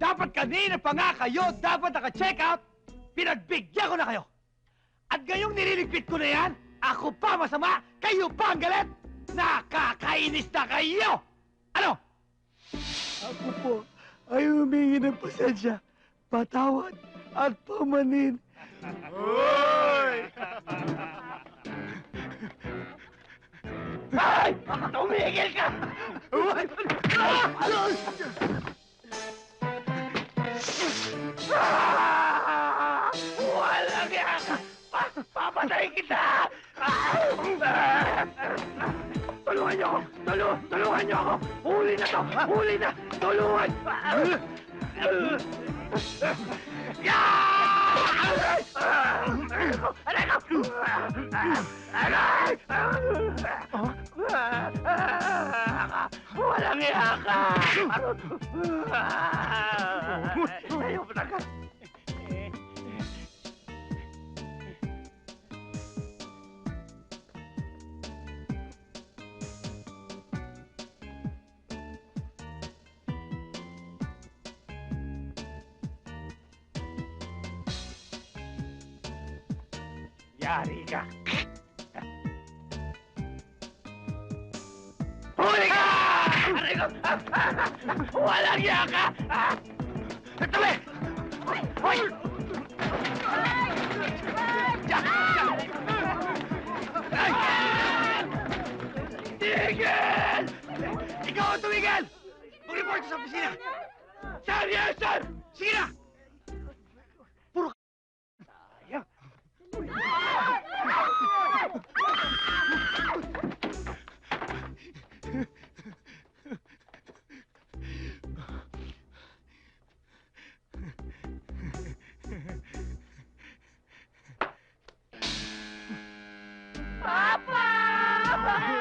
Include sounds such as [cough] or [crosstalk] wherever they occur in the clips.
Dapat kanina pa nga kayo, dapat naka-check out. Pinagbigyan ko na kayo. At ngayong nililigpit ko na yan, ako pa masama, kayo pa ang galit. Nakakainis na kayo! Ano? Ako po ay humingi ng pasensya, patawad at pamanin. Hoy! Ay! Tumigil ka! Ah! Papatay kita! Tulungan niyo ako! Tulungan, tulungan niyo ako! Huli na to! Huli na! Tulungan! Walang iya ka! Ayaw mo na ka! Ka! Huli ka! Aray ko! Walang iya ka! Tabi! Hoy! Tigil! Ikaw ang tumigil! Mag-report sa opisina! Sir, yes, sir! Sige na! Puro ka... Sayang!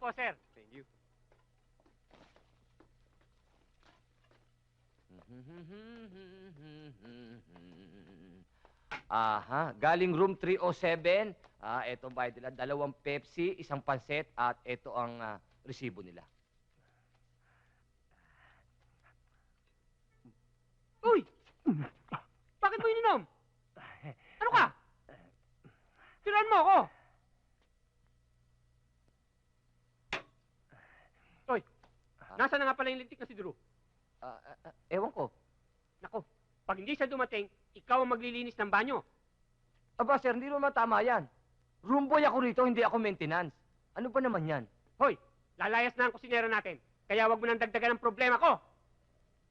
po, sir. Thank you. [laughs] Aha, galing room 307. Ah, eto bayad nila. Dalawang Pepsi, isang panset, at ito ang ah, resibo nila. Uy! Bakit mo ininom? Ano ka? Tiran mo ako! Uy! Nasaan na nga pala yung lintik na si Drew? Ah, ah, ah, ewan ko. Nako, pag hindi siya dumating, ikaw ang maglilinis ng banyo. Aba, sir, hindi naman tama yan. Room boy ako rito, hindi ako maintenance. Ano ba naman yan? Hoy, lalayas na ang kusinero natin. Kaya wag mo nang dagdagan ng problema ko.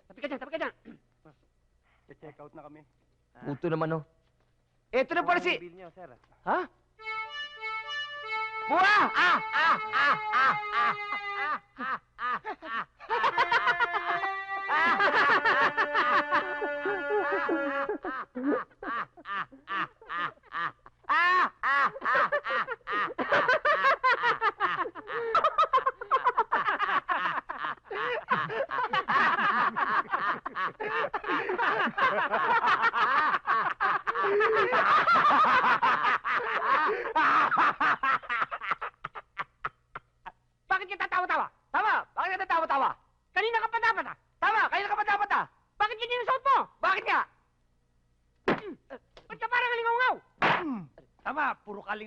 Tabi ka dyan, tabi ka dyan. [clears throat] check out na kami. Puto naman, oh. Eto na pala si... bill niyo, sir. Ha? Buha! Ah! Ah! Ah! Ah! Ah! Ah! Ah! Ha ha ha ha!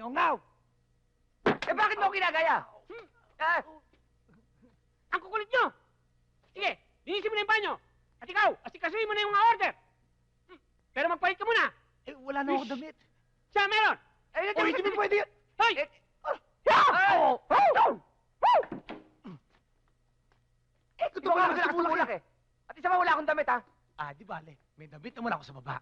Kalingaw Eh bakit mo ginagaya? Hmm. Ah, Ang kukulit nyo! Sige, linisin mo na yung banyo. At ikaw, asikasuhin mo na yung mga order. Hmm. Pero magpalit ka muna. Eh, wala na ako damit. Siya, meron. eh, Oh, nandiyan hindi sa- mo pwede yun. Hoy! Eh, Ah! Oh! Oh! Eh, Gusto ko nga kasi nakatulak eh. At isa pa wala akong damit ah. Ah, di bale. May damit naman ako sa baba.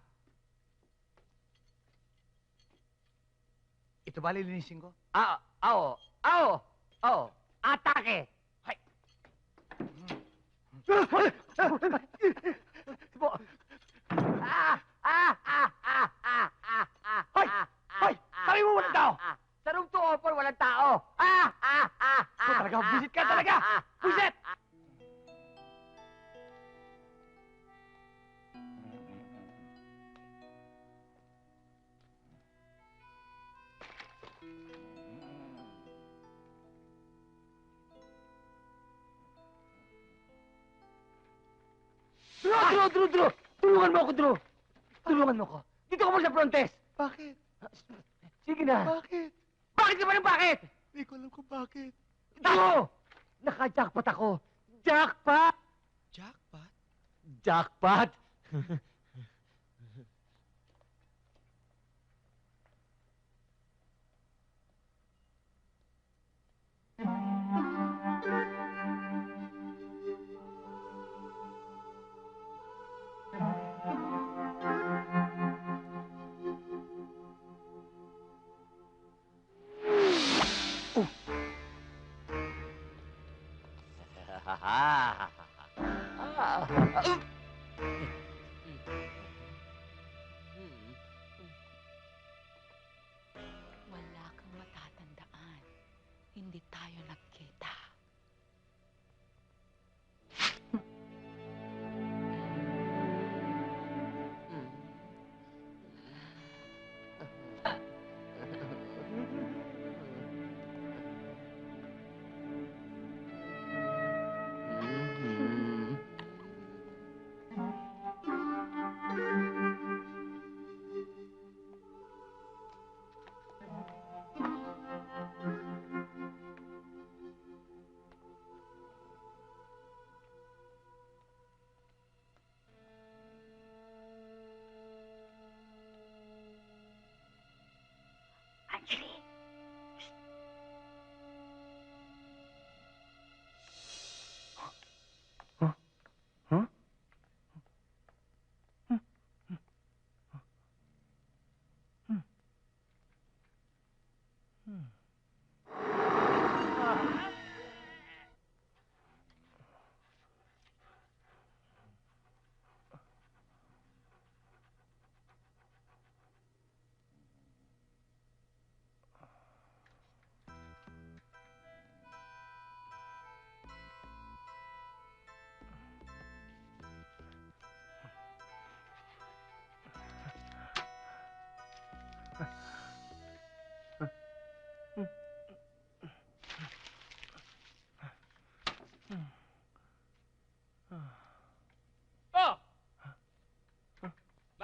Ito ba lilinisin ko? Ah, ao, ao, ao. Atake. Hay. [laughs] Ah, ah, ah, ako, Drew! Tulungan mo ako. Dito ka muna sa front desk. Bakit? Sige na. Bakit? Bakit ka ba ng bakit? Hindi ko alam kung bakit. Drew! Naka-jackpot ako. Jackpot! Jackpot? Jackpot! [laughs] Wala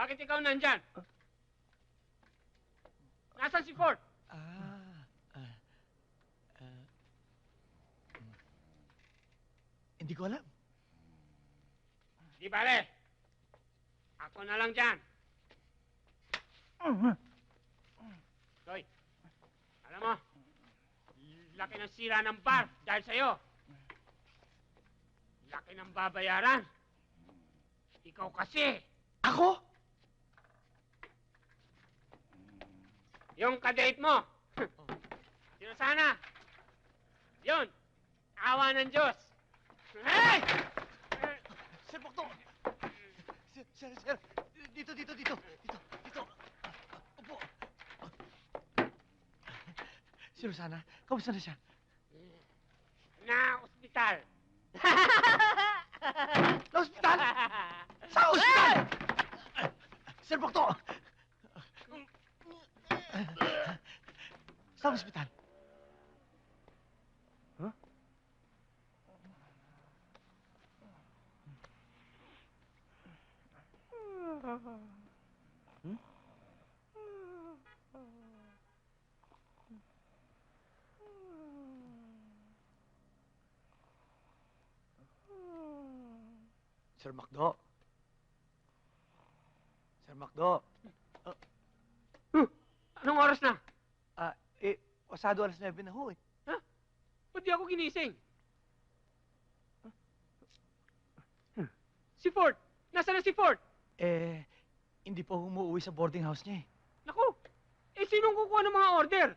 Bakit ikaw nandyan? Nasaan si Ford? Ah, ah, ah. hmm. Hindi ko alam. Di bale. Ako na lang dyan. Hoy, alam mo, laki ng sira ng bar dahil sa'yo. Laki ng babayaran. Ikaw kasi, Ako? Yung kadate mo. [laughs] Sino sana? Yun, awa ng Diyos. Hey! Sir Bokto! Sir, sir, sir! Dito, dito, dito! Dito, dito! Upo! Si Rosana, kamusta na siya? Na ospital. Sa ospital! [laughs] Sa ospital! Sir Bokto! ospital. Huh? Hmm? Sir Macdo. Sir Macdo. Uh, anong oras na? Pasado alas 9 na ho eh. Ba't di ako ginising? Si Ford! Nasaan na si Ford? Eh, hindi pa umuwi sa boarding house niya eh. Naku! Eh, sinong kukuha ng mga order?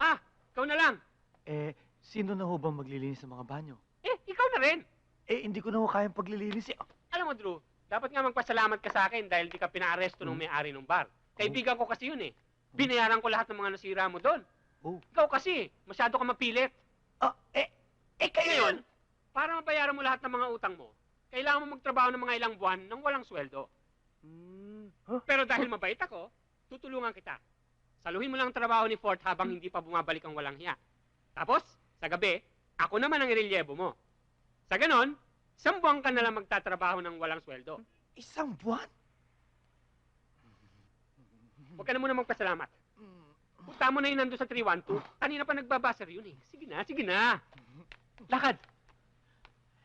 Ah, ikaw na lang. Eh, sino na ho ba maglilinis ng mga banyo? Eh, ikaw na rin. Eh, hindi ko na ho kayang paglilinis eh. Alam mo, Drew, dapat nga magpasalamat ka sa akin dahil di ka pinaaresto ng may-ari ng bar. Kaibigan ko kasi yun eh. Binayaran ko lahat ng mga nasira mo doon. Oh. Ikaw kasi, masyado ka mapilit. Ah, eh, eh kayo Ngayon, para mabayaran mo lahat ng mga utang mo, kailangan mo magtrabaho ng mga ilang buwan nang walang sweldo. Pero dahil mabait ako, tutulungan kita. Saluhin mo lang ang trabaho ni Fort habang hindi pa bumabalik ang walang hiya. Tapos, sa gabi, ako naman ang irelyebo mo. Sa ganon, isang buwan ka na lang magtatrabaho ng walang sweldo. Isang buwan? Huwag ka na muna magpasalamat. Punta mo na yun nandun sa 312. Kanina pa nagbabasar yun eh. Sige na, sige na. Lakad.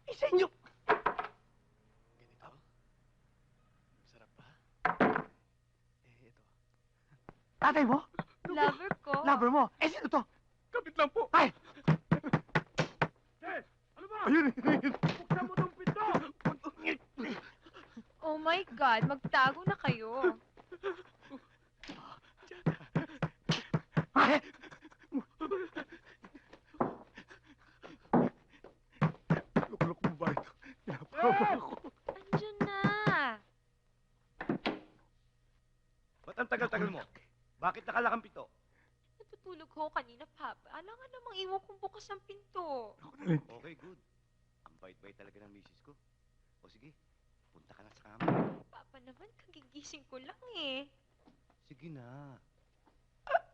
Eh, sa inyo. Ganito. Sarap pa. Eh, ito. Tatay mo? Lover ko. Lover mo? Eh, sino to? Kapit lang po. Ay! Ano ba? Ayun, Buksan mo tong pinto. Oh my God, magtago na kayo. Ay! Lukulok mo ba ito? Pinapawa ako. Andiyan na. Ba't ang tagal-tagal mo? Bakit nakalakang pito? Natutulog ho kanina, Papa. Alangan namang iwan kong bukas ang pinto. Okay, good. Ang bait-bait talaga ng misis ko. O sige, punta ka na sa kama. Papa naman, kagigising ko lang eh. Sige na. Hep,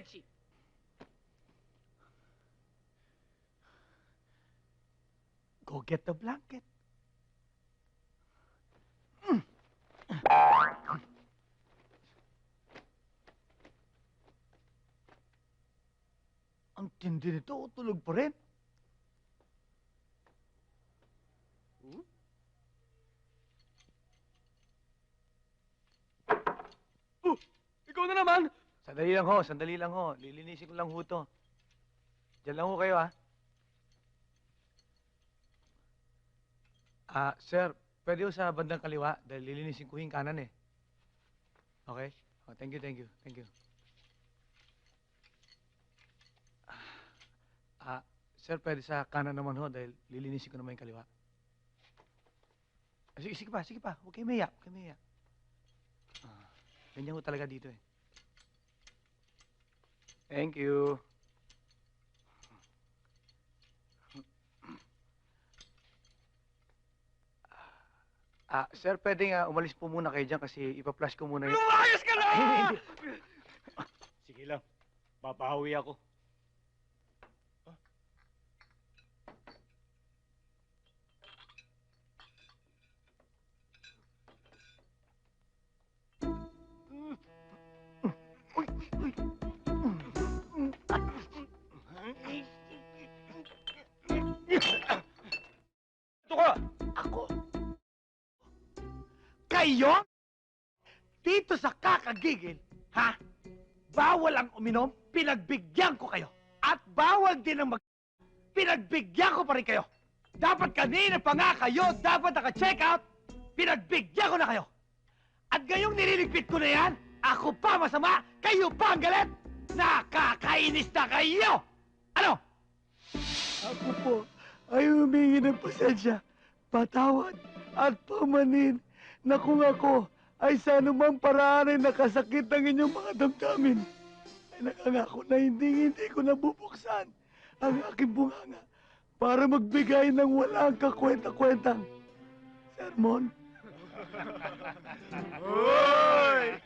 bedsheet. Go get the blanket. Ang tindi nito, tulog pa rin. Ikaw na naman. Sandali lang ho, sandali lang ho. Lilinisin ko lang ho to. Diyan lang ho kayo, ha? Ah, sir, pwede sa bandang kaliwa dahil lilinisin ko yung kanan eh. Okay? Oh, thank you, thank you, thank you. Ah, sir, pwede sa kanan naman ho dahil lilinisin ko naman yung kaliwa. Ah, sige, sige pa, sige pa. Huwag kayo maya, huwag kayo maya. Ah, ganyan ho talaga dito eh. Thank you. Ah, sir, pwede nga umalis po muna kayo dyan kasi ipa-flash ko muna yung... Lumayas ka na! [laughs] Sige lang. Papahawi ako. Kayo? Dito sa kakagigil, ha? Bawal ang uminom, pinagbigyan ko kayo. At bawal din ang mag... Pinagbigyan ko pa rin kayo. Dapat kanina pa nga kayo, dapat naka-check out. Pinagbigyan ko na kayo. At ngayong nililigpit ko na yan, ako pa masama, kayo pa ang galit. Nakakainis na kayo! Ano? Ako po ay humingi ng pasensya, patawad at pamanin na kung ako ay sa anumang paraan ay nakasakit ng inyong mga damdamin, ay Pinangangako na hindi hindi ko nabubuksan ang aking bunganga para magbigay ng walang kakwenta-kwentang sermon. Hoy!